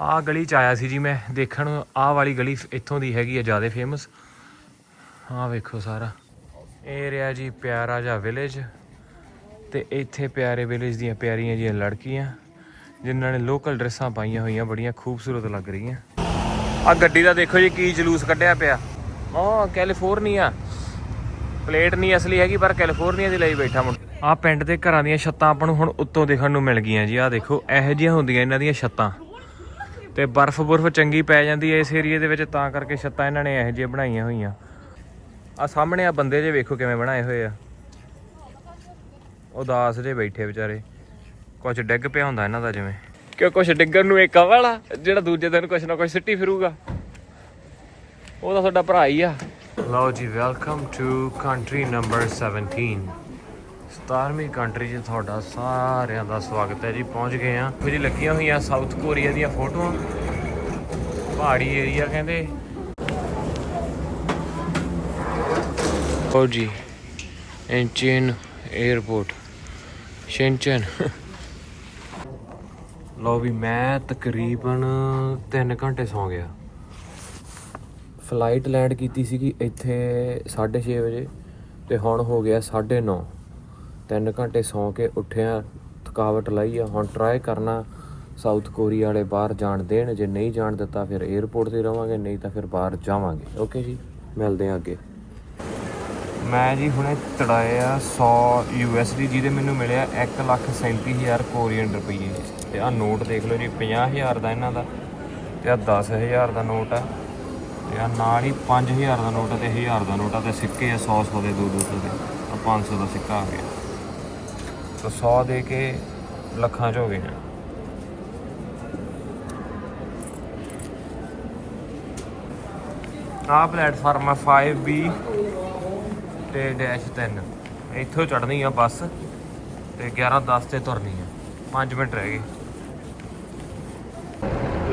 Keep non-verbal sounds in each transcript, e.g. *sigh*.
ਆਹ ਗਲੀ ਚ ਆਇਆ ਸੀ ਜੀ ਮੈਂ, ਦੇਖਣ ਆਹ ਵਾਲੀ ਗਲੀ ਇੱਥੋਂ ਦੀ ਹੈਗੀ ਆ, ਜ਼ਿਆਦਾ ਫੇਮਸ ਆਹ ਵੇਖੋ ਸਾਰਾ। ਇਹ ਰਿਹਾ ਜੀ ਪਿਆਰਾ ਜਿਹਾ ਵਿਲੇਜ ਤੇ ਇੱਥੇ ਪਿਆਰੇ ਵਿਲੇਜ ਦੀਆਂ ਪਿਆਰੀਆਂ ਜੀਆਂ ਲੜਕੀਆਂ, ਜਿਨ੍ਹਾਂ ਨੇ ਲੋਕਲ ਡਰੈਸਾਂ ਪਾਈਆਂ ਹੋਈਆਂ, ਬੜੀਆਂ ਖੂਬਸੂਰਤ ਲੱਗ ਰਹੀਆਂ। ਆ ਗੱਡੀ ਦਾ ਦੇਖੋ ਜੀ ਕੀ ਜਲੂਸ ਕੱਢਿਆ ਪਿਆ। ਆ ਕੈਲੀਫੋਰਨੀਆ ਪਲੇਟ ਨਹੀਂ ਅਸਲੀ ਹੈਗੀ, ਪਰ ਕੈਲੀਫੋਰਨੀਆ ਦੀ ਲਈ ਬੈਠਾ ਮੁੰਡਾ। ਆ ਪਿੰਡ ਦੇ ਘਰਾਂ ਦੀਆਂ ਛੱਤਾਂ ਆਪਾਂ ਨੂੰ ਹੁਣ ਉੱਤੋਂ ਦੇਖਣ ਨੂੰ ਮਿਲ ਗਈਆਂ ਜੀ। ਆ ਦੇਖੋ, ਇਹੋ ਜਿਹੀਆਂ ਹੁੰਦੀਆਂ ਇਹਨਾਂ ਦੀਆਂ ਛੱਤਾਂ। ਤੇ ਬਰਫ਼ ਬੁਰਫ ਚੰਗੀ ਪੈ ਜਾਂਦੀ ਹੈ ਇਸ ਏਰੀਏ ਦੇ ਵਿੱਚ, ਤਾਂ ਕਰਕੇ ਛੱਤਾਂ ਇਹਨਾਂ ਨੇ ਇਹੋ ਜਿਹੀਆਂ ਬਣਾਈਆਂ ਹੋਈਆਂ। ਆ ਸਾਹਮਣੇ ਆ ਬੰਦੇ ਜੇ ਵੇਖੋ ਕਿਵੇਂ ਬਣਾਏ ਹੋਏ ਆ। ਉਦਾਸ ਜੇ ਬੈਠੇ ਵਿਚਾਰੇ। ਕੁਝ ਡਿੱਗ ਪਿਆ ਹੁੰਦਾ ਇਹਨਾਂ ਦਾ ਜਿਵੇਂ। ਕਿ ਕੁਝ ਡਿੱਗਣ ਨੂੰ ਇੱਕ ਵਾਲਾ, ਜਿਹੜਾ ਦੂਜੇ ਦਿਨ ਕੁਝ ਨਾ ਕੁਝ ਸਿੱਟੀ ਫਿਰੂਗਾ। ਉਹ ਤਾਂ ਸਾਡਾ ਭਰਾ ਹੀ ਆ। ਲਓ ਜੀ ਵੈਲਕਮ ਟੂ ਕੰਟਰੀ ਨੰਬਰ 17 17ਵੀਂ ਕੰਟਰੀ 'ਚ ਤੁਹਾਡਾ ਸਾਰਿਆਂ ਦਾ ਸਵਾਗਤ ਹੈ ਜੀ। ਪਹੁੰਚ ਗਏ ਆ ਮੇਰੀ ਲੱਗੀਆਂ ਹੋਈਆਂ ਸਾਊਥ ਕੋਰੀਆ ਦੀਆਂ ਫੋਟੋਆਂ। ਪਹਾੜੀ ਏਰੀਆ ਕਹਿੰਦੇ। ਹੋ ਜੀ ਇੰਚੀਨ 에어ਪੋਰਟ ਸ਼ੈਂਚਨ ਲਓ ਵੀ ਮੈਂ ਤਕਰੀਬਨ 3 ਘੰਟੇ ਸੌਂ ਗਿਆ। ਫਲਾਈਟ ਲੈਂਡ ਕੀਤੀ ਸੀਗੀ ਇੱਥੇ 6:30 ਵਜੇ ਤੇ ਹੁਣ ਹੋ ਗਿਆ 9:30 3 ਘੰਟੇ ਸੌਂ ਕੇ ਉੱਠਿਆ, ਥਕਾਵਟ ਲਈ ਆ, ਹੁਣ ਟਰਾਈ ਕਰਨਾ ਸਾਊਥ ਕੋਰੀਆ ਵਾਲੇ ਬਾਹਰ ਜਾਣ ਦੇਣ, ਜੇ ਨਹੀਂ ਜਾਣ ਦਿੱਤਾ ਫਿਰ 에어ਪੋਰਟ ਤੇ ਰਵਾਂਗੇ, ਨਹੀਂ ਤਾਂ ਫਿਰ ਬਾਹਰ ਜਾਵਾਂਗੇ। ਓਕੇ ਜੀ, ਮਿਲਦੇ ਆ ਅੱਗੇ। ਮੈਂ ਜੀ ਹੁਣੇ ਤੜਾਏ ਆ 100 USD ਜਿਹਦੇ ਮੈਨੂੰ ਮਿਲਿਆ 137000 ਕੋਰੀਅਨ ਰੁਪਏ ਤੇ ਆ ਨੋਟ ਦੇਖ ਲਓ ਜੀ 50000 ਦਾ ਇਹਨਾਂ ਦਾ ਤੇ ਆ 10000 ਦਾ ਨੋਟ ਆ। ਤੇ ਆ ਨਾਲ ਹੀ 5000 ਦਾ ਨੋਟ ਆ ਤੇ 1000 ਦਾ ਨੋਟ ਆ ਤੇ ਸਿੱਕੇ ਆ 100 100 ਦੇ 200 ਦੇ ਆ 500 ਦਾ ਸਿੱਕਾ ਆ ਗਿਆ। ਤਾਂ 100 ਦੇ ਕੇ ਲੱਖਾਂ ਚ ਹੋ ਗਏ ਆ ਪਲੇਟਫਾਰਮ ਆ 5B ਤੇ ਡੈਸ਼ 3 ਇੱਥੋਂ ਚੜਨੀ ਆ ਬੱਸ ਤੇ 11:10 ਤੇ ਤੁਰਨੀ ਆ। 5 ਮਿੰਟ ਰਹਿ ਗਏ।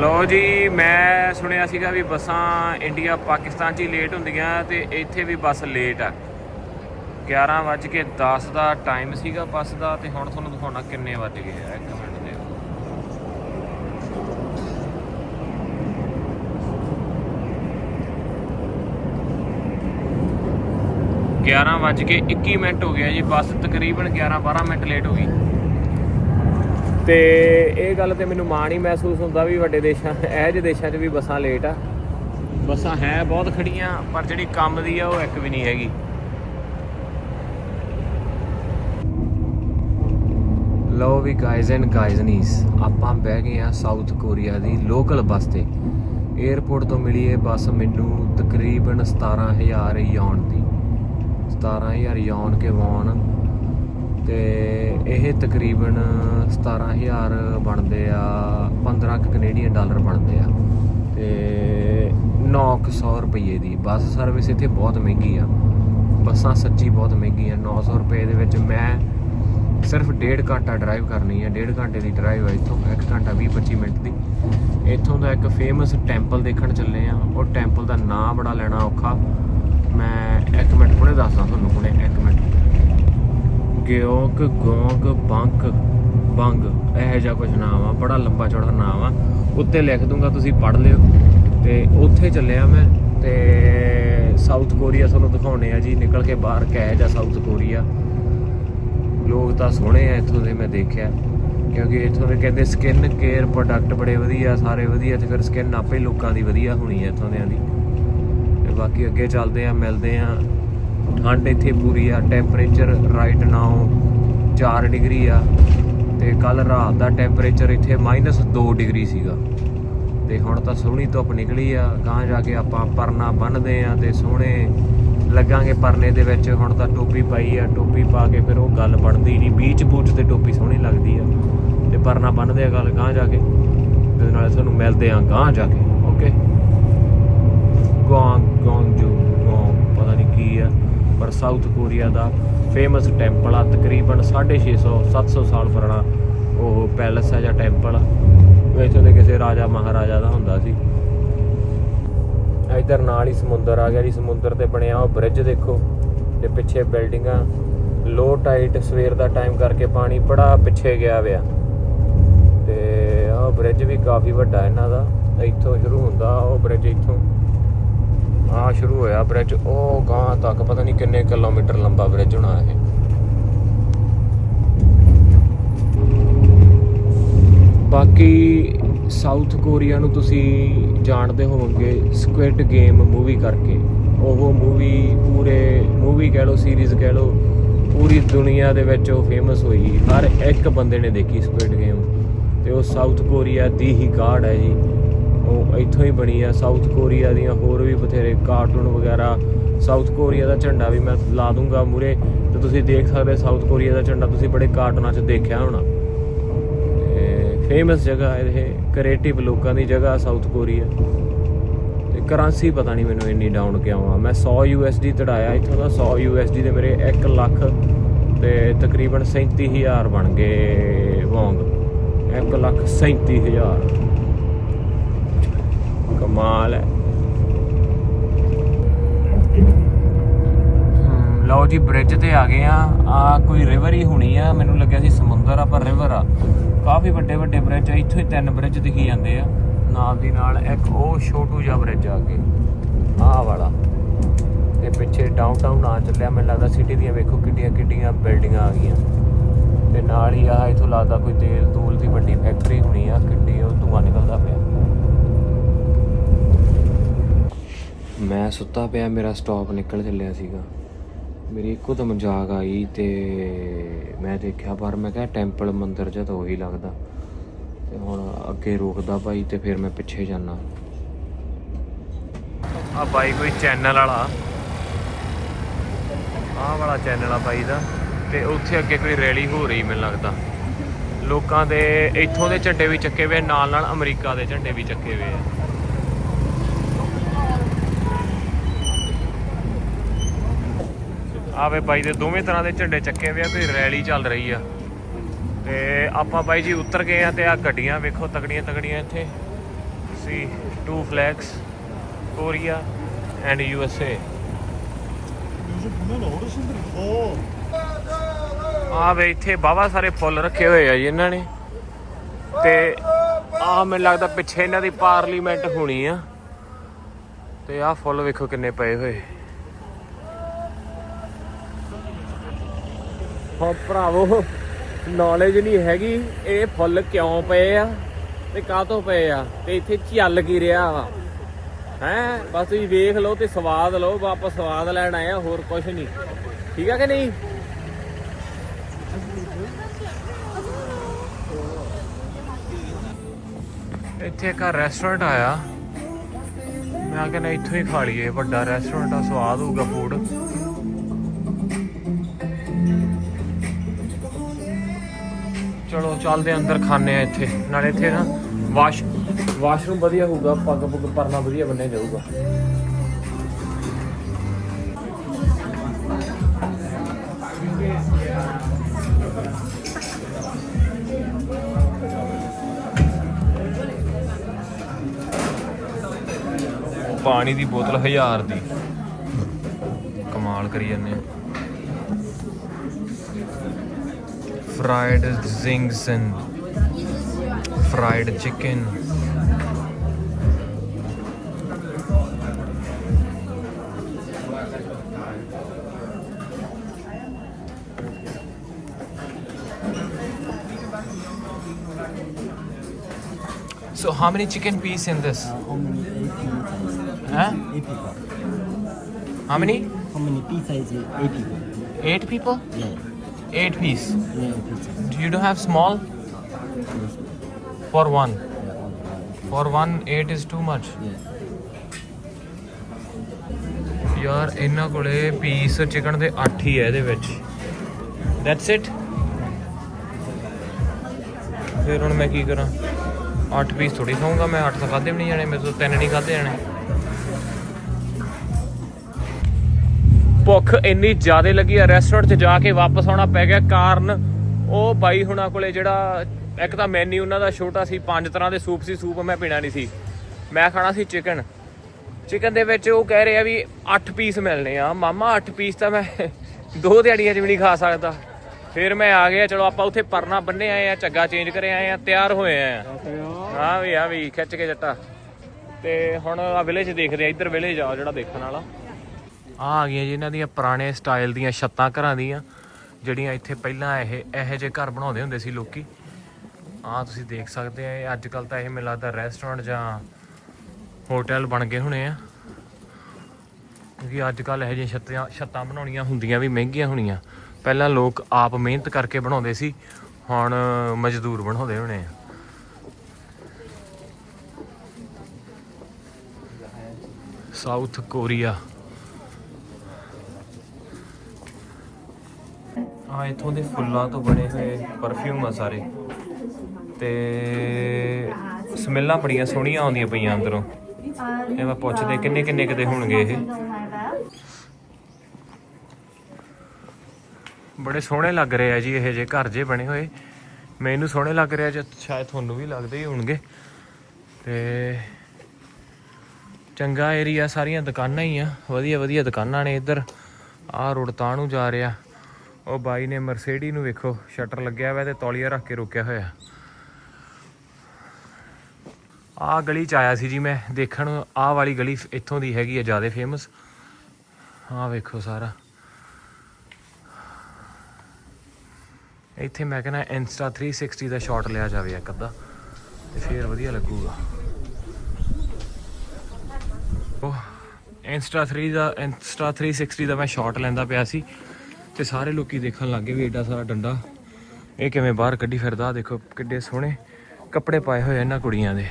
ਲੋ ਜੀ, ਮੈਂ ਸੁਣਿਆ ਸੀਗਾ ਵੀ ਬੱਸਾਂ ਇੰਡੀਆ ਪਾਕਿਸਤਾਨ 'ਚ ਹੀ ਲੇਟ ਹੁੰਦੀਆਂ ਤੇ ਇੱਥੇ ਵੀ ਬੱਸ ਲੇਟ ਆ। 11 ਵੱਜ ਕੇ 10 ਦਾ ਟਾਈਮ ਸੀਗਾ ਬੱਸ ਦਾ ਤੇ ਹੁਣ ਤੁਹਾਨੂੰ ਦਿਖਾਉਣਾ ਕਿੰਨੇ ਵੱਜ ਗਏ ਆ, ਇੱਕ ਮਿੰਟ ਦੇ। 11 ਵੱਜ ਕੇ 21 ਮਿੰਟ ਹੋ ਗਿਆ ਜੀ, ਬੱਸ ਤਕਰੀਬਨ 11 12 ਮਿੰਟ ਲੇਟ ਹੋ ਗਈ। ਤੇ ਇਹ ਗੱਲ ਤੇ ਮੈਨੂੰ ਮਾਣ ਹੀ ਮਹਿਸੂਸ ਹੁੰਦਾ ਵੀ ਵੱਡੇ ਦੇਸ਼ਾਂ, ਇਹ ਜਿਹੇ ਦੇਸ਼ਾਂ 'ਚ ਵੀ ਬੱਸਾਂ ਲੇਟ ਆ। ਬੱਸਾਂ ਹੈ ਬਹੁਤ ਖੜੀਆਂ, ਪਰ ਜਿਹੜੀ ਕੰਮ ਦੀ ਆ, ਉਹ ਇੱਕ ਵੀ ਨਹੀਂ ਹੈਗੀ। ਲੋ ਵੀ ਗਾਇਜ਼ ਐਂਡ ਗਾਇਜ਼ਨੀਸ ਆਪਾਂ ਬਹਿ ਗਏ ਆ ਸਾਊਥ ਕੋਰੀਆ ਦੀ ਲੋਕਲ ਬੱਸ ਤੇ। 에어ਪੋਰਟ ਤੋਂ ਮਿਲੀ ਇਹ ਬੱਸ ਮੈਨੂੰ ਤਕਰੀਬਨ 17000 ਯੌਨ ਦੀ। 17000 ਯੌਨ ਕੇ ਵੌਨ ਤੇ ਇਹ ਤਕਰੀਬਨ 17000 ਬਣਦੇ ਆ 15 ਕੁ ਕੈਨੇਡੀਅਨ ਡਾਲਰ ਬਣਦੇ ਆ। ਤੇ 900 ਰੁਪਏ ਦੀ ਬੱਸ ਸਰਵਿਸ ਇੱਥੇ ਬਹੁਤ ਮਹਿੰਗੀ ਆ। ਬੱਸਾਂ ਸੱਚੀ ਬਹੁਤ ਮਹਿੰਗੀਆਂ 900 ਰੁਪਏ ਦੇ ਵਿੱਚ ਮੈਂ ਸਿਰਫ ਡੇਢ ਘੰਟਾ ਡਰਾਈਵ ਕਰਨੀ ਹੈ, ਡੇਢ ਘੰਟੇ ਦੀ ਡਰਾਈਵ ਹੈ ਇੱਥੋਂ 1 ਘੰਟਾ 20 25 ਮਿੰਟ ਦੀ। ਇੱਥੋਂ ਦਾ ਇੱਕ ਫੇਮਸ ਟੈਂਪਲ ਦੇਖਣ ਚੱਲੇ ਆ ਉਹ ਟੈਂਪਲ ਦਾ ਨਾਮ ਬੜਾ ਲੈਣਾ ਔਖਾ। ਮੈਂ 1 ਮਿੰਟ ਹੁਣੇ ਦੱਸਦਾ ਤੁਹਾਨੂੰ, ਹੁਣੇ 1 ਮਿੰਟ। ਗਿਓਕ ਗੋਂਗ ਬੰਕ ਬੰਗ, ਇਹ ਜਿਹਾ ਕੁਝ ਨਾਮ ਆ, ਬੜਾ ਲੰਬਾ ਚੌੜਾ ਨਾਮ ਆ। ਉੱਤੇ ਲਿਖ ਦੂੰਗਾ, ਤੁਸੀਂ ਪੜ੍ਹ ਲਿਓ। ਤੇ ਉੱਥੇ ਚੱਲਿਆ ਮੈਂ ਤੇ ਸਾਊਥ ਕੋਰੀਆ ਤੁਹਾਨੂੰ ਦਿਖਾਉਣੇ ਆ ਜੀ। ਨਿਕਲ ਕੇ ਬਾਹਰ ਕਹਿ ਜਾ ਸਾਊਥ ਕੋਰੀਆ ਤਾਂ ਸੋਹਣੇ ਆ ਇੱਥੋਂ ਦੇ ਮੈਂ ਦੇਖਿਆ। ਕਿਉਂਕਿ ਇੱਥੋਂ ਦੇ ਕਹਿੰਦੇ ਸਕਿਨ ਕੇਅਰ ਪ੍ਰੋਡਕਟ ਬੜੇ ਵਧੀਆ, ਸਾਰੇ ਵਧੀਆ, ਤੇ ਫਿਰ ਸਕਿਨ ਆਪੇ ਲੋਕਾਂ ਦੀ ਵਧੀਆ ਹੋਣੀ ਹੈ ਇੱਥੋਂ ਦਿਆਂ ਦੀ। ਤੇ ਬਾਕੀ ਅੱਗੇ ਚੱਲਦੇ ਆ, ਮਿਲਦੇ ਆ। ਠੰਡ ਇੱਥੇ ਪੂਰੀ ਆ ਟੈਂਪਰੇਚਰ ਰਾਈਟ ਨਾਓ 4 ਡਿਗਰੀ ਆ। ਤੇ ਕੱਲ ਰਾਤ ਦਾ ਟੈਂਪਰੇਚਰ ਇੱਥੇ -2 ਡਿਗਰੀ ਸੀਗਾ। ਤੇ ਹੁਣ ਤਾਂ ਸੋਹਣੀ ਧੁੱਪ ਨਿਕਲੀ ਆ ਗਾਂ ਜਾ ਕੇ ਆਪਾਂ ਪਰਨਾ ਬੰਨਦੇ ਆ ਤੇ ਸੋਹਣੇ ਲੱਗਾਂਗੇ ਪਰਨੇ ਦੇ ਵਿੱਚ, ਹੁਣ ਤਾਂ ਟੋਪੀ ਪਾਈ ਆ, ਟੋਪੀ ਪਾ ਕੇ ਫਿਰ ਉਹ ਗੱਲ ਬਣਦੀ ਨਹੀਂ। ਬੀਚ ਬੂਚ ਤੇ ਟੋਪੀ ਸੋਹਣੀ ਲੱਗਦੀ ਆ। ਤੇ ਪਰਨਾ ਬੰਨਦੇ ਆ ਗੱਲ ਗਾਂ ਜਾ ਕੇ। ਤੇ ਨਾਲੇ ਤੁਹਾਨੂੰ ਮਿਲਦੇ ਆ ਗਾਂ ਜਾ ਕੇ ਓਕੇ ਗੋਂਗ ਗੋਂਗ ਜੋ ਗੋਂਗ, ਪਤਾ ਨਹੀਂ ਕੀ ਆ। ਪਰ ਸਾਊਥ ਕੋਰੀਆ ਦਾ ਫੇਮਸ ਟੈਂਪਲ ਆ, ਤਕਰੀਬਨ 650 700 ਸਾਲ ਪੁਰਾਣਾ ਉਹ ਪੈਲਸ ਆ ਜਾਂ ਟੈਂਪਲ ਆ। ਇੱਥੋਂ ਦੇ ਕਿਸੇ ਰਾਜਾ ਮਹਾਰਾਜਾ ਦਾ ਹੁੰਦਾ ਸੀ। ਇਧਰ ਨਾਲ ਹੀ ਸਮੁੰਦਰ ਆ ਗਿਆ ਜੀ, ਸਮੁੰਦਰ ਤੇ ਬਣਿਆ ਉਹ ਬ੍ਰਿਜ ਦੇਖੋ ਤੇ ਪਿੱਛੇ ਬਿਲਡਿੰਗਾਂ ਲੋ ਟਾਈਟ ਸਵੇਰ ਦਾ ਟਾਈਮ ਕਰਕੇ ਪਾਣੀ ਬੜਾ ਪਿੱਛੇ ਗਿਆ ਵਿਆ ਤੇ ਆ ਬ੍ਰਿਜ ਵੀ ਕਾਫੀ ਵੱਡਾ ਇਹਨਾਂ ਦਾ, ਇੱਥੋਂ ਸ਼ੁਰੂ ਹੁੰਦਾ ਉਹ ਬ੍ਰਿਜ ਇੱਥੋਂ। ਆ ਸ਼ੁਰੂ ਹੋਇਆ ਬ੍ਰਿਜ ਉਹ ਗਾਂ ਤੱਕ ਪਤਾ ਨਹੀਂ ਕਿੰਨੇ ਕਿਲੋਮੀਟਰ ਲੰਬਾ ਬ੍ਰਿਜ ਹੋਣਾ ਇਹ। ਬਾਕੀ ਸਾਊਥ ਕੋਰੀਆ ਨੂੰ ਤੁਸੀਂ ਜਾਣਦੇ ਹੋਵੋਗੇ ਸਕੁਇਡ ਗੇਮ ਮੂਵੀ ਕਰਕੇ। ਉਹ ਮੂਵੀ ਪੂਰੇ ਮੂਵੀ ਕਹਿ ਲਓ ਸੀਰੀਜ਼ ਕਹਿ ਲਓ, ਪੂਰੀ ਦੁਨੀਆ ਦੇ ਵਿੱਚ ਉਹ ਫੇਮਸ ਹੋਈ ਹਰ ਇੱਕ ਬੰਦੇ ਨੇ ਦੇਖੀ ਸਕੁਇਡ ਗੇਮ ਤੇ ਉਹ ਸਾਊਥ ਕੋਰੀਆ ਦੀ ਹੀ ਕਾਰਡ ਹੈ ਜੀ। ਉਹ ਇੱਥੋਂ ਹੀ ਬਣੀ ਆ। ਸਾਊਥ ਕੋਰੀਆ ਦੀਆਂ ਹੋਰ ਵੀ ਬਥੇਰੇ ਕਾਰਟੂਨ ਵਗੈਰਾ। ਸਾਊਥ ਕੋਰੀਆ ਦਾ ਝੰਡਾ ਵੀ ਮੈਂ ਲਾ ਦੂੰਗਾ ਮੂਰੇ ਤੇ ਤੁਸੀਂ ਦੇਖ ਸਕਦੇ ਸਾਊਥ ਕੋਰੀਆ ਦਾ ਝੰਡਾ ਤੁਸੀਂ ਬੜੇ ਕਾਰਟੂਨਾਂ 'ਚ ਦੇਖਿਆ ਹੋਣਾ। ਫੇਮਸ ਜਗ੍ਹਾ ਹੈ ਇਹ ਕ੍ਰੀਏਟਿਵ ਲੋਕਾਂ ਦੀ ਜਗ੍ਹਾ ਸਾਊਥ ਕੋਰੀਆ ਤੇ ਕਰੰਸੀ ਪਤਾ ਨਹੀਂ ਮੈਨੂੰ ਇੰਨੀ ਡਾਊਨ ਕਿਉਂ ਆ। ਮੈਂ 100 USD ਤੜਾਇਆ, ਇੱਥੋਂ ਦਾ 100 USD ਦੇ ਮੇਰੇ 1 ਲੱਖ ਤੇ ਤਕਰੀਬਨ 37000 ਬਣ ਗਏ ਵੌਂਗ। 1 ਲੱਖ 37000 ਕਮਾਲ ਹੈ। ਲਓ ਜੀ ਬ੍ਰਿਜ ਤੇ ਆ ਗਏ ਆ। ਆ ਕੋਈ ਰਿਵਰ ਹੀ ਹੋਣੀ ਆ। ਮੈਨੂੰ ਲੱਗਿਆ ਸੀ ਸਮੁੰਦਰ ਆ, ਪਰ ਰਿਵਰ ਆ। ਕਾਫੀ ਵੱਡੇ ਵੱਡੇ ਬ੍ਰਿਜ ਆ, ਇੱਥੋਂ ਹੀ ਤਿੰਨ ਬ੍ਰਿਜ ਦਿਖੀ ਜਾਂਦੇ ਆ। ਨਾਲ ਦੀ ਨਾਲ ਇੱਕ ਉਹ ਛੋਟੂ ਜਿਹਾ ਬ੍ਰਿਜ ਆ ਕੇ ਆਹ ਵਾਲਾ। ਤੇ ਪਿੱਛੇ ਡਾਊਨਟਾਊਨ ਆ ਚੱਲਿਆ, ਮੈਨੂੰ ਲੱਗਦਾ ਸਿਟੀ ਦੀਆਂ ਵੇਖੋ ਕਿੱਡੀਆਂ ਕਿੱਡੀਆਂ ਬਿਲਡਿੰਗਾਂ ਆ ਗਈਆਂ। ਤੇ ਨਾਲ ਹੀ ਆ ਇਥੋਂ ਲੱਗਦਾ ਕੋਈ ਤੇਲ ਤੂਲ ਦੀ ਵੱਡੀ ਫੈਕਟਰੀ ਹੋਣੀ ਆ, ਕਿੱਡੀ ਉਹ ਧੂਆਂ ਨਿਕਲਦਾ ਪਿਆ। ਮੈਂ ਸੁੱਤਾ ਪਿਆ, ਮੇਰਾ ਸਟਾਪ ਨਿਕਲ ਚੱਲਿਆ ਸੀਗਾ। ਮੇਰੀ ਇੱਕੋ ਦਮ ਜਾਗ ਆਈ ਤੇ ਮੈਂ ਦੇਖਿਆ, ਪਰ ਮੈਂ ਕਿਹਾ ਟੈਂਪਲ ਮੰਦਿਰ ਜਿਹਾ ਉਹੀ ਲੱਗਦਾ। ਤੇ ਹੁਣ ਅੱਗੇ ਰੋਕਦਾ ਭਾਈ ਤੇ ਫਿਰ ਮੈਂ ਪਿੱਛੇ ਜਾਣਾ ਆ ਬਾਈ ਕੋਈ ਚੈਨਲ ਵਾਲਾ। ਆਹ ਵਾਲਾ ਚੈਨਲ ਆ ਬਾਈ ਦਾ। ਤੇ ਉੱਥੇ ਅੱਗੇ ਕੋਈ ਰੈਲੀ ਹੋ ਰਹੀ ਮੈਨੂੰ ਲੱਗਦਾ। ਲੋਕਾਂ ਦੇ ਇੱਥੋਂ ਦੇ ਝੰਡੇ ਵੀ ਚੱਕੇ ਹੋਏ ਨਾਲ ਨਾਲ ਅਮਰੀਕਾ ਦੇ ਝੰਡੇ ਵੀ ਚੱਕੇ ਹੋਏ ਆ। ਆਵੇ ਬਾਈ ਦੇ ਦੋਵੇਂ ਤਰ੍ਹਾਂ ਦੇ ਝੰਡੇ ਚੱਕੇ ਹੋਏ ਆ ਕੋਈ ਰੈਲੀ ਚੱਲ ਰਹੀ ਆ। ਤੇ ਆਪਾਂ ਬਾਈ ਜੀ ਉਤਰ ਗਏ ਆ ਤੇ ਆ ਗੱਡੀਆਂ ਵੇਖੋ, ਤਕੜੀਆਂ ਤਕੜੀਆਂ ਇੱਥੇ। ਸੀ two flags Korea and U S A ਆ ਵੇ ਇੱਥੇ ਬਾਵਾ ਸਾਰੇ ਫੁੱਲ ਰੱਖੇ ਹੋਏ ਆ ਜੀ ਇਹਨਾਂ ਨੇ। ਤੇ ਆ ਮੈਨੂੰ ਲੱਗਦਾ ਪਿੱਛੇ ਇਹਨਾਂ ਦੀ ਪਾਰਲੀਮੈਂਟ ਹੋਣੀ ਆ। ਤੇ ਆ ਫੁੱਲ ਵੇਖੋ ਕਿੰਨੇ ਪਏ ਹੋਏ। ਹਾਂ, ਭਰਾਵੋ ਨੌਲੇਜ ਨਹੀਂ ਹੈਗੀ, ਇਹ ਫੁੱਲ ਕਿਉਂ ਪਏ ਆ ਤੇ ਕਾਹਤੋਂ ਪਏ ਆ? ਤੇ ਇੱਥੇ ਚੱਲ ਕੀ ਰਿਹਾ ਵਾ? ਹੈ? ਬਸ ਤੁਸੀਂ ਵੇਖ ਲਓ ਤੇ ਸਵਾਦ ਲਓ, ਵਾਪਸ ਸਵਾਦ ਲੈਣ ਆਏ ਆ, ਹੋਰ ਕੁਝ ਨਹੀਂ। ਠੀਕ ਆ ਕਿ ਨਹੀਂ? ਇੱਥੇ ਇੱਕ ਰੈਸਟੋਰੈਂਟ ਆਇਆ। ਮੈਂ ਕਹਿੰਦਾ ਇੱਥੋਂ ਹੀ ਖਾ ਲਈਏ, ਵੱਡਾ ਰੈਸਟੋਰੈਂਟ ਆ, ਸਵਾਦ ਹੋਊਗਾ ਫੂਡ ਚਲੋ, ਚੱਲਦੇ ਅੰਦਰ ਖਾਣੇ ਆ ਇੱਥੇ। ਨਾਲੇ ਇੱਥੇ ਨਾ ਵਾਸ਼ ਵਾਸ਼ਰੂਮ ਵਧੀਆ ਹੋਊਗਾ, ਪੱਗ ਪੁੱਗ ਪਰਨਾ ਵਧੀਆ ਬੰਨਿਆ ਜਾਊਗਾ। ਪਾਣੀ ਦੀ ਬੋਤਲ 1000 ਦੀ। ਕਮਾਲ ਕਰੀ ਜਾਂਦੇ ਆ। fried zings and fried chicken. So how many chicken piece in this? Uh, huh? How many? How many piece is eight people? Eight people? Yeah. Eight piece. Yeah, pizza. Do you don't have small? Yes. For one. Yeah, all right. For one, eight is too much. Yeah. ਯਾਰ ਇਹਨਾਂ ਕੋਲੇ piece chicken ਦੇ 8 ਹੀ ਹੈ ਇਹਦੇ ਵਿੱਚ that's it ਫਿਰ ਹੁਣ ਮੈਂ ਕੀ ਕਰਾਂ 8 ਪੀਸ ਥੋੜੀ ਖਾਊਂਗਾ ਮੈਂ 8 ਤਾਂ ਖਾਦੇ ਵੀ ਨਹੀਂ ਜਾਣੇ ਮੇਰੇ ਤੋਂ ਤਿੰਨ ਨਹੀਂ ਖਾਦੇ ਜਾਣੇ ਭੁੱਖ ਇੰਨੀ ਜ਼ਿਆਦਾ ਲੱਗੀ ਆ ਰੈਸਟੋਰੈਂਟ 'ਚ ਜਾ ਕੇ ਵਾਪਸ ਆਉਣਾ ਪੈ ਗਿਆ। ਕਾਰਨ ਉਹ ਬਾਈ ਹੁਣਾਂ ਕੋਲੇ ਜਿਹੜਾ ਇੱਕ ਤਾਂ ਮੈਨੂ ਉਹਨਾਂ ਦਾ ਛੋਟਾ ਸੀ, ਪੰਜ ਤਰ੍ਹਾਂ ਦੇ ਸੂਪ ਸੀ, ਸੂਪ ਮੈਂ ਪੀਣਾ ਨਹੀਂ ਸੀ। ਮੈਂ ਖਾਣਾ ਸੀ ਚਿਕਨ ਚਿਕਨ ਦੇ ਵਿੱਚ ਉਹ ਕਹਿ ਰਿਹਾ ਵੀ 8 ਪੀਸ ਮਿਲਨੇ ਆ। ਮਾਮਾ 8 ਪੀਸ ਤਾਂ ਮੈਂ *laughs* ਦੋ ਦਿਹਾੜੀਆਂ 'ਚ ਵੀ ਨਹੀਂ ਖਾ ਸਕਦਾ। ਫਿਰ ਮੈਂ ਆ ਗਿਆ, ਚਲੋ ਆਪਾਂ ਉੱਥੇ ਪਰਨਾ ਬੰਨੇ ਆਏ ਆ, ਝੱਗਾ ਚੇਂਜ ਕਰੇ ਆਏ ਆ, ਤਿਆਰ ਹੋਏ ਆ। ਹਾਂ ਵੀ ਆ ਵੀ, ਖਿੱਚ ਕੇ ਜੱਟਾ। ਤੇ ਹੁਣ ਆ ਵਿਲੇਜ ਦੇਖਦੇ ਆ, ਇੱਧਰ ਵਿਲੇਜ ਆ ਜਿਹੜਾ ਦੇਖਣ ਵਾਲਾ। ਆ ਆ ਗਈਆਂ ਜੀ ਇਹਨਾਂ ਦੀਆਂ ਪੁਰਾਣੇ ਸਟਾਈਲ ਦੀਆਂ ਛੱਤਾਂ ਘਰਾਂ ਦੀਆਂ, ਜਿਹੜੀਆਂ ਇੱਥੇ ਪਹਿਲਾਂ ਇਹ, ਇਹੋ ਜਿਹੇ ਘਰ ਬਣਾਉਂਦੇ ਹੁੰਦੇ ਸੀ ਲੋਕੀ। ਆ ਤੁਸੀਂ ਦੇਖ ਸਕਦੇ ਆ, ਇਹ ਅੱਜ ਕੱਲ ਤਾਂ ਇਹ ਮੈਨੂੰ ਲੱਗਦਾ ਰੈਸਟੋਰੈਂਟ ਜਾਂ ਹੋਟਲ ਬਣ ਗਏ ਹੋਣੇ ਆ। ਕਿਉਂਕਿ ਅੱਜ ਕੱਲ ਇਹੋ ਜਿਹੀਆਂ ਛੱਤਾਂ ਛੱਤਾਂ ਬਣਾਉਣੀਆਂ ਹੁੰਦੀਆਂ ਵੀ ਮਹਿੰਗੀਆਂ ਹੋਣੀਆਂ। ਪਹਿਲਾਂ ਲੋਕ ਆਪ ਮਿਹਨਤ ਕਰਕੇ ਬਣਾਉਂਦੇ ਸੀ, ਹੁਣ ਮਜ਼ਦੂਰ ਬਣਾਉਂਦੇ ਹੋਣੇ ਆ। South Korea. ਆ ਇਥੋਂ ਦੇ ਫੁੱਲਾਂ ਤੋਂ ਬਣੇ ਹੋਏ ਪਰਫਿਊਮ ਆ ਸਾਰੇ। ਤੇ ਸਮੈਲਾਂ ਬੜੀਆਂ ਸੋਹਣੀਆਂ ਆਉਂਦੀਆਂ ਪਈਆਂ ਅੰਦਰੋਂ। ਇਹ ਮੈਂ ਪੁੱਛਦੇ ਕਿੰਨੇ ਕਿੰਨੇ ਕਿਤੇ ਹੋਣਗੇ ਇਹ? ਬੜੇ ਸੋਹਣੇ ਲੱਗ ਰਹੇ ਆ ਜੀ ਇਹ ਜੇ ਘਰ ਜੇ ਬਣੇ ਹੋਏ। ਮੈਨੂੰ ਸੋਹਣੇ ਲੱਗ ਰਿਹਾ ਜੇ ਸ਼ਾਇਦ ਤੁਹਾਨੂੰ ਵੀ ਲੱਗਦੇ ਹੀ ਹੋਣਗੇ। ਤੇ ਚੰਗਾ ਏਰੀਆ ਸਾਰੀਆਂ ਦੁਕਾਨਾਂ ਹੀ ਆ। ਵਧੀਆ ਵਧੀਆ ਦੁਕਾਨਾਂ ਨੇ ਇੱਧਰ। ਆਹ ਰੋਡ ਤਾਂ ਨੂੰ ਜਾ ਰਿਹਾ। ਉਹ ਬਾਈ ਨੇ ਮਰਸੀਡੀ ਨੂੰ ਵੇਖੋ ਸ਼ਟਰ ਲੱਗਿਆ ਹੋਇਆ ਤੇ ਤੌਲੀਆ ਰੱਖ ਕੇ ਰੋਕਿਆ ਹੋਇਆ। ਆਹ ਗਲੀ ਚ ਆਇਆ ਸੀ ਜੀ ਮੈਂ, ਦੇਖਣ ਆਹ ਵਾਲੀ ਗਲੀ ਇੱਥੋਂ ਦੀ ਹੈਗੀ ਆ, ਜ਼ਿਆਦਾ ਫੇਮਸ ਆਹ ਵੇਖੋ ਸਾਰਾ। ਇੱਥੇ ਮੈਂ ਕਹਿੰਦਾ ਇੰਸਟਾ 360 ਦਾ ਸ਼ਾਟ ਲਿਆ ਜਾਵੇ ਇੱਕ ਅੱਧਾ, ਤੇ ਫੇਰ ਵਧੀਆ ਲੱਗੂਗਾ। ਉਹ ਇੰਸਟਾ 3 ਦਾ ਇੰਸਟਾ 360 ਦਾ ਮੈਂ ਸ਼ਾਟ ਲੈਂਦਾ ਪਿਆ ਸੀ। ਤੇ ਸਾਰੇ ਲੋਕੀ ਦੇਖਣ ਲੱਗੇ ਵੀ ਏਡਾ ਸਾਰਾ ਡੰਡਾ। ਇਹ ਕਿਵੇਂ ਬਾਹਰ ਕੱਢੀ ਫਿਰਦਾ ਦੇਖੋ ਕਿੱਡੇ ਸੋਹਣੇ ਕੱਪੜੇ ਪਾਏ ਹੋਏ ਇਹਨਾਂ ਕੁੜੀਆਂ ਦੇ।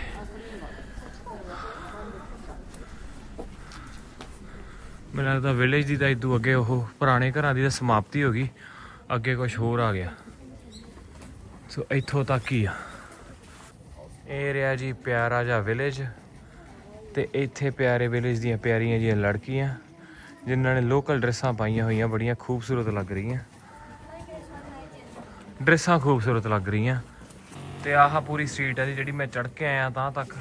ਮੈਨੂੰ ਲੱਗਦਾ ਵਿਲੇਜ ਦੀ ਤਾਂ ਇਦੋਂ ਅੱਗੇ ਉਹ ਪੁਰਾਣੇ ਘਰਾਂ ਦੀ ਤਾਂ ਸਮਾਪਤੀ ਹੋ ਗਈ, ਅੱਗੇ ਕੁਝ ਹੋਰ ਆ ਗਿਆ। ਸੋ ਇੱਥੋਂ ਤੱਕ ਹੀ ਆ। ਇਹ ਰਿਹਾ ਜੀ ਪਿਆਰਾ ਜਿਹਾ ਵਿਲੇਜ ਤੇ ਇੱਥੇ ਪਿਆਰੇ ਵਿਲੇਜ ਦੀਆਂ ਪਿਆਰੀਆਂ ਜੀਆਂ ਲੜਕੀਆਂ। ਜਿਨ੍ਹਾਂ ਨੇ ਲੋਕਲ ਡਰੈਸਾਂ ਪਾਈਆਂ ਹੋਈਆਂ, ਬੜੀਆਂ ਖੂਬਸੂਰਤ ਲੱਗ ਰਹੀਆਂ। ਡਰੈਸਾਂ ਖੂਬਸੂਰਤ ਲੱਗ ਰਹੀਆਂ। ਤੇ ਆਹ ਪੂਰੀ ਸਟਰੀਟ ਹੈ ਜੀ, ਜਿਹੜੀ ਮੈਂ ਚੜ ਕੇ ਆਇਆ ਤਾਂ ਤੱਕ,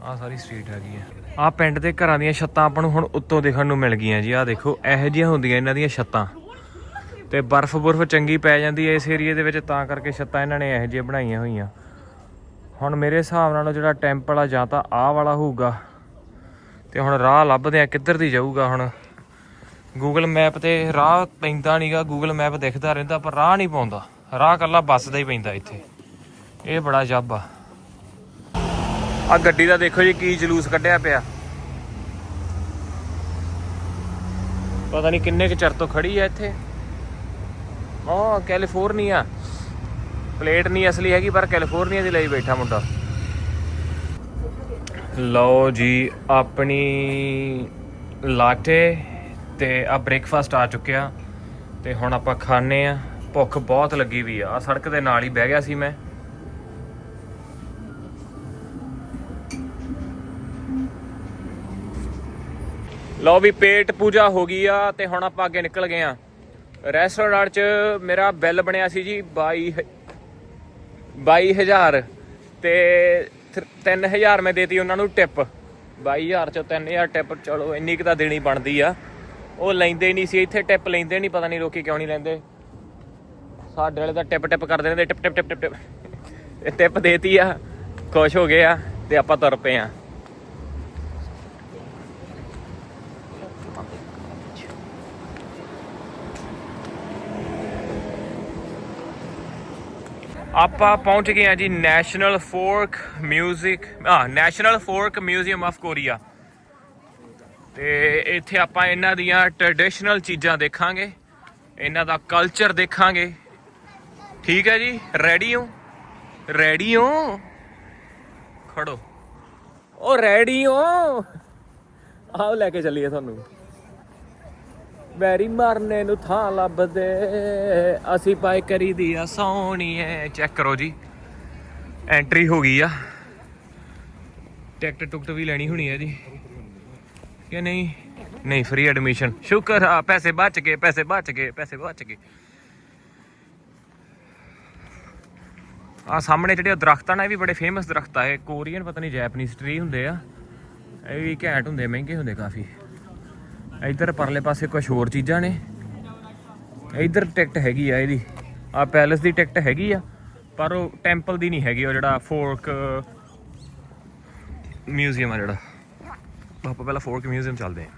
ਆਹ ਸਾਰੀ ਸਟਰੀਟ ਹੈਗੀ ਆ। ਆਹ ਪਿੰਡ ਦੇ ਘਰਾਂ ਦੀਆਂ ਛੱਤਾਂ ਆਪਾਂ ਨੂੰ ਹੁਣ ਉੱਤੋਂ ਦੇਖਣ ਨੂੰ ਮਿਲ ਗਈਆਂ ਜੀ। ਆਹ ਦੇਖੋ, ਇਹੋ ਜਿਹੀਆਂ ਹੁੰਦੀਆਂ ਇਹਨਾਂ ਦੀਆਂ ਛੱਤਾਂ। ਤੇ ਬਰਫ਼ ਬੁਰਫ ਚੰਗੀ ਪੈ ਜਾਂਦੀ ਹੈ ਇਸ ਏਰੀਏ ਦੇ ਵਿੱਚ, ਤਾਂ ਕਰਕੇ ਛੱਤਾਂ ਇਹਨਾਂ ਨੇ ਇਹੋ ਜਿਹੀਆਂ ਬਣਾਈਆਂ ਹੋਈਆਂ। ਹੁਣ ਮੇਰੇ ਹਿਸਾਬ ਨਾਲ ਜਿਹੜਾ ਟੈਂਪਲ ਆ ਜਾਂ ਤਾਂ ਆਹ ਵਾਲਾ ਹੋਊਗਾ। ਤੇ ਹੁਣ ਰਾਹ ਲੱਭਦੇ ਆ ਕਿੱਧਰ ਦੀ ਜਾਊਗਾ ਹੁਣ। ਗੂਗਲ ਮੈਪ ਤੇ ਰਾਹ ਪੈਂਦਾ ਨਹੀਂਗਾ ਗੂਗਲ ਮੈਪ ਦਿਖਦਾ ਰਹਿੰਦਾ, ਪਰ ਰਾਹ ਨਹੀਂ ਪਾਉਂਦਾ। ਰਾਹ ਕੱਲਾ ਬੱਸ ਦਾ ਹੀ ਪੈਂਦਾ ਇੱਥੇ। ਇਹ ਬੜਾ ਜੱਬ ਆ। ਆ ਗੱਡੀ ਦਾ ਦੇਖੋ ਜੀ, ਕੀ ਜਲੂਸ ਕੱਢਿਆ ਪਿਆ। ਪਤਾ ਨਹੀਂ ਕਿੰਨੇ ਕੁ ਚਿਰ ਤੋਂ ਖੜੀ ਆ ਇੱਥੇ। ਹਾਂ ਕੈਲੀਫੋਰਨੀਆ ਪਲੇਟ ਨਹੀਂ ਅਸਲੀ ਹੈਗੀ, ਪਰ ਕੈਲੀਫੋਰਨੀਆ ਦੀ ਲਈ ਬੈਠਾ ਮੁੰਡਾ। ਲਓ ਜੀ, ਆਪਣੀ ਲਾਟੇ ਤੇ ਆ ਬ੍ਰੇਕਫਾਸਟ ਆ ਚੁੱਕਿਆ ਤੇ ਹੁਣ ਆਪਾਂ ਖਾਣੇ ਆ ਭੁੱਖ ਬਹੁਤ ਲੱਗੀ ਵੀ ਆ। ਆ ਸੜਕ ਦੇ ਨਾਲ ਹੀ ਬਹਿ ਗਿਆ ਸੀ ਮੈਂ। ਲਓ ਵੀ ਪੇਟ ਪੂਜਾ ਹੋ ਗਈ ਆ ਤੇ ਹੁਣ ਆਪਾਂ ਅੱਗੇ ਨਿਕਲ ਗਏ ਆ ਰੈਸਟੋਰੈਂਟ 'ਚ ਮੇਰਾ ਬਿੱਲ ਬਣਿਆ ਸੀ ਜੀ 22 22000 ਤੇ 3000 ਮੈਂ ਦੇਤੀ ਉਹਨਾਂ ਨੂੰ ਟਿਪ। 22000 ਚੋਂ 3000 ਟਿਪ, ਚਲੋ ਇੰਨੀ ਕੁ ਤਾਂ ਦੇਣੀ ਬਣਦੀ ਆ। ਉਹ ਲੈਂਦੇ ਹੀ ਨਹੀਂ ਸੀ, ਇੱਥੇ ਟਿਪ ਲੈਂਦੇ ਨਹੀਂ, ਪਤਾ ਨਹੀਂ ਲੋਕੀ ਕਿਉਂ ਨਹੀਂ ਲੈਂਦੇ। ਸਾਡੇ ਵਾਲੇ ਤਾਂ ਟਿਪ ਟਿਪ ਕਰਦੇ ਰਹਿੰਦੇ, ਟਿਪ ਟਿਪ ਟਿਪ ਟਿਪ ਟਿਪ। ਟਿਪ ਦੇਤੀ ਆ, ਖੁਸ਼ ਹੋ ਗਏ ਆ, ਤੇ ਆਪਾਂ ਤੁਰ ਪਏ ਆ। ਆਪਾਂ ਪਹੁੰਚ ਗਏ ਆ ਜੀ ਨੈਸ਼ਨਲ ਫੋਰਕ ਮਿਊਜ਼ਿਕ ਆ national folk museum of Korea. ਤੇ ਇੱਥੇ ਆਪਾਂ ਇਹਨਾਂ ਦੀਆਂ ਟ੍ਰੈਡੀਸ਼ਨਲ ਚੀਜ਼ਾਂ ਦੇਖਾਂਗੇ, ਇਹਨਾਂ ਦਾ ਕਲਚਰ ਦੇਖਾਂਗੇ। ਠੀਕ ਹੈ ਜੀ? ਰੈਡੀ ਹੋ? ਰੈਡੀ ਹੋ? ਖੜੋ। ਉਹ ਰੈਡੀ ਹੋ? ਆਓ ਲੈ ਕੇ ਚੱਲੀਏ ਤੁਹਾਨੂੰ। ਵੈਰੀ ਮਰਨੇ ਨੂੰ ਥਾਂ ਲੱਭਦੇ, ਅਸੀਂ ਪਾਈ ਕਰੀ ਦੀ ਆ ਸੋਹਣੀਏ। ਚੈੱਕ ਕਰੋ ਜੀ। ਐਂਟਰੀ ਹੋ ਗਈ ਆ। ਟਿਕਟ ਟੁਕਟ ਵੀ ਲੈਣੀ ਹੋਣੀ ਹੈ ਜੀ। ਕਿ ਨਹੀਂ? ਨਹੀਂ ਫ੍ਰੀ ਐਡਮਿਸ਼ਨ ਸ਼ੁਕਰ ਆ, ਪੈਸੇ ਬਚ ਗਏ, ਪੈਸੇ ਬਚ ਗਏ, ਪੈਸੇ ਬਚ ਗਏ। ਆ ਸਾਹਮਣੇ ਜਿਹੜੇ ਦਰਖਤ ਆ ਨਾ, ਇਹ ਵੀ ਬੜੇ ਫੇਮਸ ਦਰਖਤ ਆ। ਇਹ ਕੋਰੀਅਨ, ਪਤਾ ਨਹੀਂ ਜੈਪਨੀਜ਼ ਟਰੀ ਹੁੰਦੇ ਆ। ਇਹ ਵੀ ਘੈਂਟ ਹੁੰਦੇ, ਮਹਿੰਗੇ ਹੁੰਦੇ ਕਾਫੀ। ਇੱਧਰ ਪਰਲੇ ਪਾਸੇ ਕੁਝ ਹੋਰ ਚੀਜ਼ਾਂ ਨੇ। ਇੱਧਰ ਟਿਕਟ ਹੈਗੀ ਆ ਇਹਦੀ। ਆ ਪੈਲਸ ਦੀ ਟਿਕਟ ਹੈਗੀ ਆ, ਪਰ ਉਹ ਟੈਂਪਲ ਦੀ ਨਹੀਂ ਹੈਗੀ, ਉਹ ਜਿਹੜਾ ਫੋਰਕ ਮਿਊਜ਼ੀਅਮ ਆ ਜਿਹੜਾ। ਆਪਾਂ ਪਹਿਲਾਂ ਫੋਰਕ ਮਿਊਜ਼ੀਅਮ ਚੱਲਦੇ ਹਾਂ।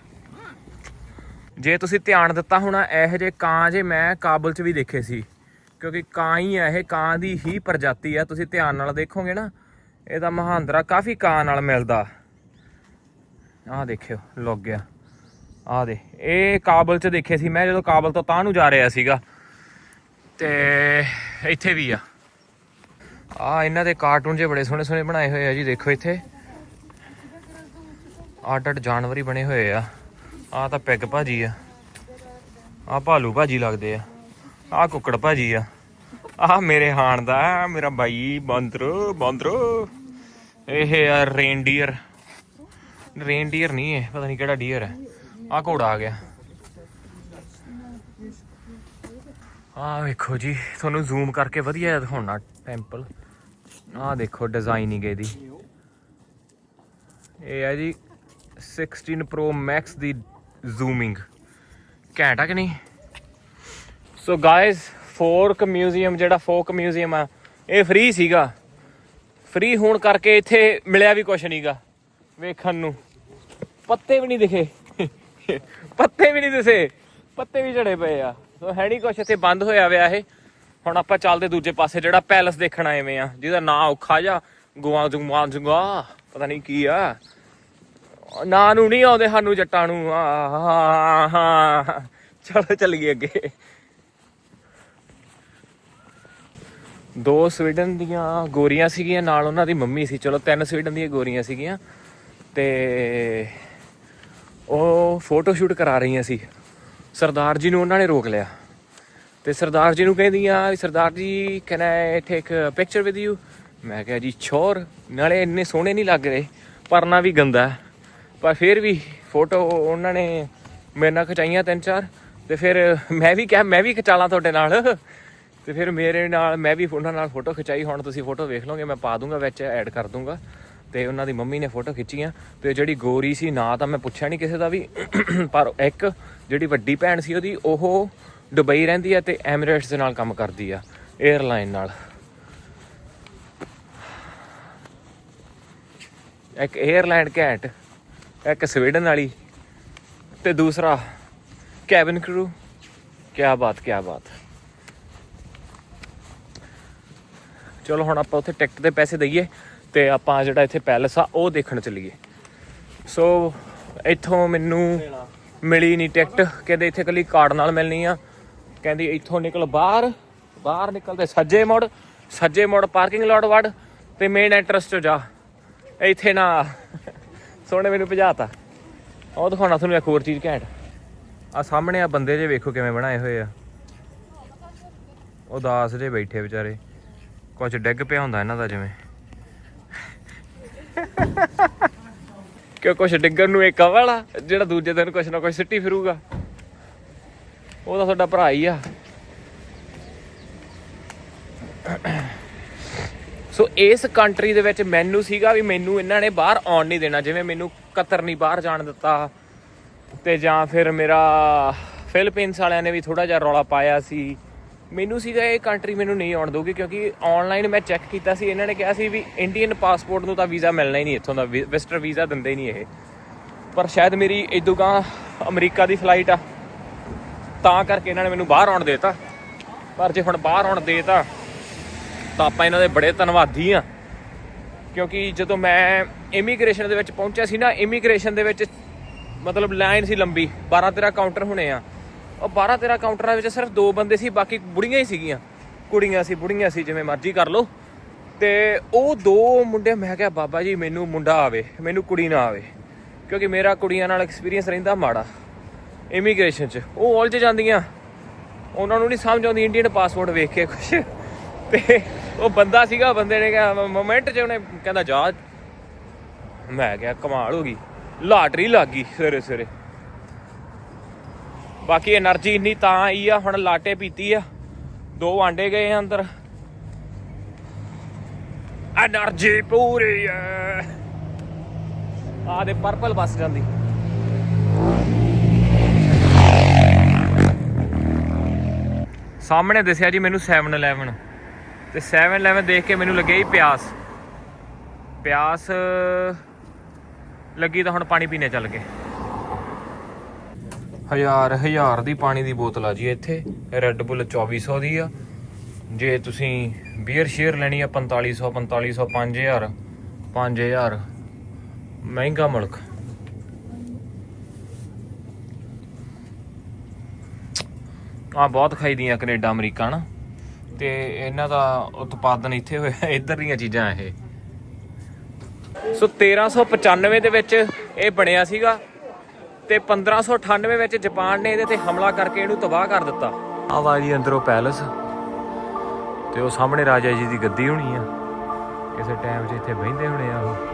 ਜੇ ਤੁਸੀਂ ਧਿਆਨ ਦਿੱਤਾ ਹੋਣਾ, ਇਹੋ ਜਿਹੇ ਕਾਂ ਜੇ ਮੈਂ ਕਾਬਲ 'ਚ ਵੀ ਦੇਖੇ ਸੀ, ਕਿਉਂਕਿ ਕਾਂ ਹੀ ਆ, ਇਹ ਕਾਂ ਦੀ ਹੀ ਪ੍ਰਜਾਤੀ ਆ, ਤੁਸੀਂ ਧਿਆਨ ਨਾਲ ਦੇਖੋਗੇ ਨਾ ਇਹਦਾ ਮਹਾਂਦਰਾ ਕਾਫੀ ਕਾਂ ਨਾਲ ਮਿਲਦਾ। ਆਹ ਦੇਖਿਓ, ਲੁੱਕ ਗਿਆ। ਆਹ ਦੇ ਇਹ ਕਾਬਲ 'ਚ ਦੇਖੇ ਸੀ ਮੈਂ, ਜਦੋਂ ਕਾਬਲ ਤੋਂ ਤਾਂ ਨੂੰ ਜਾ ਰਿਹਾ ਸੀਗਾ। ਤੇ ਇੱਥੇ ਵੀ ਆ। ਆ ਇਹਨਾਂ ਦੇ ਕਾਰਟੂਨ ਜੇ ਬੜੇ ਸੋਹਣੇ ਸੋਹਣੇ ਬਣਾਏ ਹੋਏ ਆ ਜੀ, ਦੇਖੋ ਇੱਥੇ। ਅੱਡ ਅੱਡ ਜਾਨਵਰ ਹੀ ਬਣੇ ਹੋਏ ਆ। ਆ ਤਾਂ ਪੈਗ ਭਾਜੀ ਆ। ਆ ਭਾਲੂ ਭਾਜੀ ਲੱਗਦੇ ਆ। ਆ ਕੁੱਕੜ ਭਾਜੀ ਆ। ਆ ਮੇਰੇ ਹਾਣ ਦਾ ਮੇਰਾ ਬਾਈ ਬਾਂਦਰ ਬਾਂਦਰ। ਇਹ ਆ ਰੇਨਡੀਅਰ ਰੇਨਡੀਅਰ ਨਹੀਂ ਹੈ ਪਤਾ ਨਹੀਂ ਕਿਹੜਾ ਡੀਅਰ ਹੈ ਆ ਘੋੜਾ ਆ ਗਿਆ। ਆ ਵੇਖੋ ਜੀ, ਤੁਹਾਨੂੰ ਜ਼ੂਮ ਕਰਕੇ ਵਧੀਆ ਦਿਖਾਉਣਾ ਟੈਂਪਲ ਆ ਦੇਖੋ ਡਿਜ਼ਾਈਨਿੰਗ ਇਹਦੀ ਇਹ ਆ ਜੀ 16 Pro Max ਦੀ ਜ਼ੂਮਿੰਗ ਘੈਂਟ ਆ ਕਿ ਨਹੀਂ? ਸੋ ਗਾਇਜ਼ ਫੋਰਕ ਮਿਊਜ਼ੀਅਮ ਜਿਹੜਾ ਫੋਕ ਮਿਊਜ਼ੀਅਮ ਆ, ਇਹ ਫ੍ਰੀ ਸੀਗਾ। ਫ੍ਰੀ ਹੋਣ ਕਰਕੇ ਇੱਥੇ ਮਿਲਿਆ ਵੀ ਕੁਛ ਨਹੀਂਗਾ ਵੇਖਣ ਨੂੰ। ਪੱਤੇ ਵੀ ਨਹੀਂ ਦਿਖੇ। ਪੱਤੇ ਵੀ ਨਹੀਂ ਦਿਸੇ। ਪੱਤੇ ਵੀ ਝੜੇ ਪਏ ਆ। ਸੋ ਹੈ ਨਹੀਂ ਕੁਛ, ਇੱਥੇ ਬੰਦ ਹੋਇਆ ਵਿਆ ਇਹ। ਹੁਣ ਆਪਾਂ ਚੱਲਦੇ ਦੂਜੇ ਪਾਸੇ, ਜਿਹੜਾ ਪੈਲਸ ਦੇਖਣ ਆਏ ਆ, ਜਿਹਦਾ ਨਾਂ ਔਖਾ ਜਾ ਗੁਆ ਜੁਆ ਜੁਆ ਪਤਾ ਨਹੀਂ ਕੀ ਆ। ਨਾਂ ਨੂੰ ਨਹੀਂ ਆਉਂਦੇ, ਸਾਨੂੰ ਜੱਟਾਂ ਨੂੰ। ਆ, ਹਾਂ ਚਲੋ, ਚੱਲੀਏ ਅੱਗੇ। ਦੋ ਸਵੀਡਨ ਦੀਆਂ ਗੋਰੀਆਂ ਸੀਗੀਆਂ, ਨਾਲ ਉਹਨਾਂ ਦੀ ਮੰਮੀ ਸੀ। ਚਲੋ, ਤਿੰਨ ਸਵੀਡਨ ਦੀਆਂ ਗੋਰੀਆਂ ਸੀਗੀਆਂ। ਤੇ ਉਹ ਫੋਟੋ ਸ਼ੂਟ ਕਰਾ ਰਹੀਆਂ ਸੀ। ਸਰਦਾਰ ਜੀ ਨੂੰ ਉਹਨਾਂ ਨੇ ਰੋਕ ਲਿਆ। ਤੇ ਸਰਦਾਰ ਜੀ ਨੂੰ ਕਹਿੰਦੀਆਂ ਵੀ, ਸਰਦਾਰ ਜੀ can I take picture with you ਮੈਂ ਕਿਹਾ, ਜੀ ਛੋਰ ਨਾਲੇ ਇੰਨੇ ਸੋਹਣੇ ਨਹੀਂ ਲੱਗ ਰਹੇ, ਪਰਨਾ ਵੀ ਗੰਦਾ। ਪਰ ਫਿਰ ਵੀ ਫੋਟੋ ਉਹਨਾਂ ਨੇ ਮੇਰੇ ਨਾਲ ਖਿਚਾਈਆਂ ਤਿੰਨ ਚਾਰ ਤੇ ਫਿਰ ਮੈਂ ਵੀ ਕਿਹਾ, ਮੈਂ ਵੀ ਖਿਚਾਲਾਂ ਤੁਹਾਡੇ ਨਾਲ। ਤੇ ਫਿਰ ਮੇਰੇ ਨਾਲ, ਮੈਂ ਵੀ ਉਹਨਾਂ ਨਾਲ ਫੋਟੋ ਖਿਚਾਈ। ਹੁਣ ਤੁਸੀਂ ਫੋਟੋ ਵੇਖ ਲਓਗੇ, ਮੈਂ ਪਾ ਦੂੰਗਾ, ਵਿੱਚ ਐਡ ਕਰ ਦੂੰਗਾ। ਤੇ ਉਹਨਾਂ ਦੀ ਮੰਮੀ ਨੇ ਫੋਟੋ ਖਿੱਚੀਆਂ। ਤੇ ਜਿਹੜੀ ਗੋਰੀ ਸੀ, ਨਾ ਤਾਂ ਮੈਂ ਪੁੱਛਿਆ ਨਹੀਂ ਕਿਸੇ ਦਾ ਵੀ। ਪਰ ਇੱਕ ਜਿਹੜੀ ਵੱਡੀ ਭੈਣ ਸੀ ਉਹਦੀ, ਉਹ ਦੁਬਈ ਰਹਿੰਦੀ ਆ ਤੇ ਐਮਿਰੇਟਸ ਦੇ ਨਾਲ ਕੰਮ ਕਰਦੀ ਆ 에ਅਰਲਾਈਨ ਨਾਲ। ਇੱਕ 에ਅਰਲਾਈਨ ਘੈਂਟ। ਇੱਕ ਸਵੀਡਨ ਵਾਲੀ ਤੇ ਦੂਸਰਾ ਕੈਬਨ ਕਰੂ। ਕੀ ਬਾਤ ਕੀ ਬਾਤ। ਚਲੋ ਹੁਣ ਆਪਾਂ ਉੱਥੇ ਟਿਕਟ ਦੇ ਪੈਸੇ ਦਈਏ ਤੇ ਆਪਾਂ ਜਿਹੜਾ ਇੱਥੇ ਪੈਲਸ ਆ, ਉਹ ਦੇਖਣ ਚੱਲੀਏ। ਸੋ ਇੱਥੋਂ ਮੈਨੂੰ ਮਿਲੀ ਨਹੀਂ ਟਿਕਟ। ਕਹਿੰਦੇ ਇੱਥੇ ਕੱਲੀ ਕਾਰਡ ਨਾਲ ਮਿਲਣੀ ਆ। ਕਹਿੰਦੀ ਇੱਥੋਂ ਨਿਕਲ ਬਾਹਰ। ਬਾਹਰ ਨਿਕਲਦੇ ਸੱਜੇ ਮੋੜ ਸੱਜੇ ਮੋੜ ਪਾਰਕਿੰਗ ਲੋਟ ਵੜ ਤੇ ਮੇਨ ਐਂਟਰਸ ਚ ਜਾ। ਇੱਥੇ ਨਾ ਸੋਹਣੇ ਮੈਨੂੰ ਭਜਾਤਾ। ਉਹ ਦਿਖਾਉਣਾ ਤੁਹਾਨੂੰ ਇੱਕ ਹੋਰ ਚੀਜ਼ ਘੈਂਟ। ਆ ਸਾਹਮਣੇ ਆ ਬੰਦੇ ਜੇ ਵੇਖੋ ਕਿਵੇਂ ਬਣਾਏ ਹੋਏ ਆ। ਉਦਾਸ ਜੇ ਬੈਠੇ ਵਿਚਾਰੇ। ਕੁਝ ਡਿੱਗ ਪਿਆ ਹੁੰਦਾ ਇਹਨਾਂ ਦਾ ਜਿਵੇਂ। ਕਿ ਕੁਝ ਡਿੱਗਣ ਨੂੰ ਇੱਕ ਵਾਲਾ, ਜਿਹੜਾ ਦੂਜੇ ਦਿਨ ਕੁਝ ਨਾ ਕੁਝ ਸਿੱਟੀ ਫਿਰੂਗਾ। ਉਹ ਤਾਂ ਤੁਹਾਡਾ ਭਰਾ ਹੀ ਆ। ਸੋ ਇਸ ਕੰਟਰੀ ਦੇ ਵਿੱਚ ਮੈਨੂੰ ਸੀਗਾ ਵੀ ਮੈਨੂੰ ਇਹਨਾਂ ਨੇ ਬਾਹਰ ਆਉਣ ਨਹੀਂ ਦੇਣਾ, ਜਿਵੇਂ ਮੈਨੂੰ ਕਤਰ ਨਹੀਂ ਬਾਹਰ ਜਾਣ ਦਿੱਤਾ। ਤੇ ਜਾਂ ਫਿਰ ਮੇਰਾ ਫਿਲੀਪੀਨਸ ਵਾਲਿਆਂ ਨੇ ਵੀ ਥੋੜਾ ਜਿਹਾ ਰੌਲਾ ਪਾਇਆ ਸੀ। ਮੈਨੂੰ ਸੀਗਾ ਇਹ ਕੰਟਰੀ ਮੈਨੂੰ ਨਹੀਂ ਆਉਣ ਦਊਗੀ, ਕਿਉਂਕਿ ਆਨਲਾਈਨ ਮੈਂ ਚੈੱਕ ਕੀਤਾ ਸੀ, ਇਹਨਾਂ ਨੇ ਕਿਹਾ ਸੀ ਵੀ ਇੰਡੀਅਨ ਪਾਸਪੋਰਟ ਨੂੰ ਤਾਂ ਵੀਜ਼ਾ ਮਿਲਣਾ ਹੀ ਨਹੀਂ ਇੱਥੋਂ ਦਾ ਵੈਸਟਰ ਵੀਜ਼ਾ ਦਿੰਦੇ ਹੀ ਨਹੀਂ ਇਹ। ਪਰ ਸ਼ਾਇਦ ਮੇਰੀ ਇਦੋਂ ਗਾਂ ਅਮਰੀਕਾ ਦੀ ਫਲਾਈਟ ਆ। ਤਾਂ ਕਰਕੇ ਇਹਨਾਂ ਨੇ ਮੈਨੂੰ ਬਾਹਰ ਆਉਣ ਦੇਤਾ। ਪਰ ਜੇ ਹੁਣ ਬਾਹਰ ਆਉਣ ਦੇਤਾ ਤਾਂ ਆਪਾਂ ਇਹਨਾਂ ਦੇ ਬੜੇ ਧੰਨਵਾਦੀ ਆ ਕਿਉਂਕਿ ਜਦੋਂ ਮੈਂ ਇਮੀਗ੍ਰੇਸ਼ਨ ਦੇ ਵਿੱਚ ਪਹੁੰਚਿਆ ਸੀ ਨਾ ਇਮੀਗ੍ਰੇਸ਼ਨ ਦੇ ਵਿੱਚ ਮਤਲਬ ਲਾਈਨ ਸੀ ਲੰਬੀ 12 13 ਕਾਊਂਟਰ ਹੋਣੇ ਆ। ਉਹ 12 13 ਕਾਊਂਟਰਾਂ ਵਿੱਚ ਸਿਰਫ ਦੋ ਬੰਦੇ ਸੀ, ਬਾਕੀ ਬੁੜੀਆਂ ਹੀ ਸੀਗੀਆਂ। ਕੁੜੀਆਂ ਸੀ, ਬੁੜੀਆਂ ਸੀ, ਜਿਵੇਂ ਮਰਜ਼ੀ ਕਰ ਲਓ। ਤੇ ਉਹ ਦੋ ਮੁੰਡੇ, ਮੈਂ ਕਿਹਾ, ਬਾਬਾ ਜੀ, ਮੈਨੂੰ ਮੁੰਡਾ ਆਵੇ, ਮੈਨੂੰ ਕੁੜੀ ਨਾ ਆਵੇ। ਕਿਉਂਕਿ ਮੇਰਾ ਕੁੜੀਆਂ ਨਾਲ ਐਕਸਪੀਰੀਅੰਸ ਰਹਿੰਦਾ ਮਾੜਾ। ਇਮੀਗ੍ਰੇਸ਼ਨ 'ਚ ਉਹ ਉਲਝ ਜਾਂਦੀਆਂ। ਉਹਨਾਂ ਨੂੰ ਨਹੀਂ ਸਮਝ ਆਉਂਦੀ ਇੰਡੀਅਨ ਪਾਸਪੋਰਟ ਵੇਖ ਕੇ ਕੁਛ। ਤੇ ਉਹ ਬੰਦਾ ਸੀਗਾ, ਬੰਦੇ ਨੇ ਕਿਹਾ ਮੋਮੈਂਟ 'ਚ ਉਹਨੇ ਕਹਿੰਦਾ, ਜਾ। ਮੈਂ ਕਿਹਾ, ਕਮਾਲ ਹੋ ਗਈ। ਲਾਟਰੀ ਲੱਗ ਗਈ ਸਵੇਰੇ ਸਵੇਰੇ। ਬਾਕੀ એનર્ਜੀ ਇੰਨੀ ਤਾਂ ਆਈ ਆ, ਹੁਣ ਲਾਟੇ ਪੀਤੀ ਆ। ਦੋ ਆਂਡੇ ਗਏ ਆ ਅੰਦਰ। એનર્ਜੀ ਪੂਰੀ ਹੈ ਆ ਦੇ ਪਰਪਲ ਬੱਸ ਜਾਂਦੀ। ਸਾਹਮਣੇ ਦਿਸਿਆ ਜੀ ਮੈਨੂੰ 711 ਤੇ 7-Eleven ਦੇਖ ਕੇ ਮੈਨੂੰ ਲੱਗਿਆ ਹੀ ਪਿਆਸ। ਪਿਆਸ, ਲੱਗੀ ਤਾਂ ਹੁਣ ਪਾਣੀ ਪੀਣੇ ਚੱਲ ਗਏ। ਹਜ਼ਾਰ ਹਜ਼ਾਰ ਦੀ ਪਾਣੀ ਦੀ ਬੋਤਲ ਆ ਜੀ ਇੱਥੇ। ਰੈੱਡ ਬੁੱਲ 2400 ਦੀ ਆ। ਜੇ ਤੁਸੀਂ ਬੀਅਰ ਸ਼ੇਅਰ ਲੈਣੀ ਆ 4500 4500 5000 5000 ਮਹਿੰਗਾ ਮੁਲਕ। ਆ ਬਹੁਤ ਖਾਈਦੀਆਂ ਕੈਨੇਡਾ, ਅਮਰੀਕਾ ਨਾ ਤੇ ਇਹਨਾਂ ਦਾ ਉਤਪਾਦਨ ਇੱਥੇ ਹੋਇਆ, ਇੱਧਰ ਦੀਆਂ ਚੀਜ਼ਾਂ ਇਹ। ਸੋ 1395 ਦੇ ਵਿੱਚ ਇਹ ਬਣਿਆ ਸੀਗਾ ਤੇ 1598 ਵਿੱਚ ਜਾਪਾਨ ਨੇ ਇਹਦੇ ਤੇ ਹਮਲਾ ਕਰਕੇ ਇਹਨੂੰ ਤਬਾਹ ਕਰ ਦਿੱਤਾ। ਆ ਵਾ ਅੰਦਰੋਂ ਪੈਲਸ। ਤੇ ਉਹ ਸਾਹਮਣੇ ਰਾਜਾ ਜੀ ਦੀ ਗੱਦੀ ਹੋਣੀ ਆ। ਕਿਸੇ ਟਾਈਮ 'ਚ ਇੱਥੇ ਬਹਿੰਦੇ ਹੋਣੇ ਆ ਉਹ।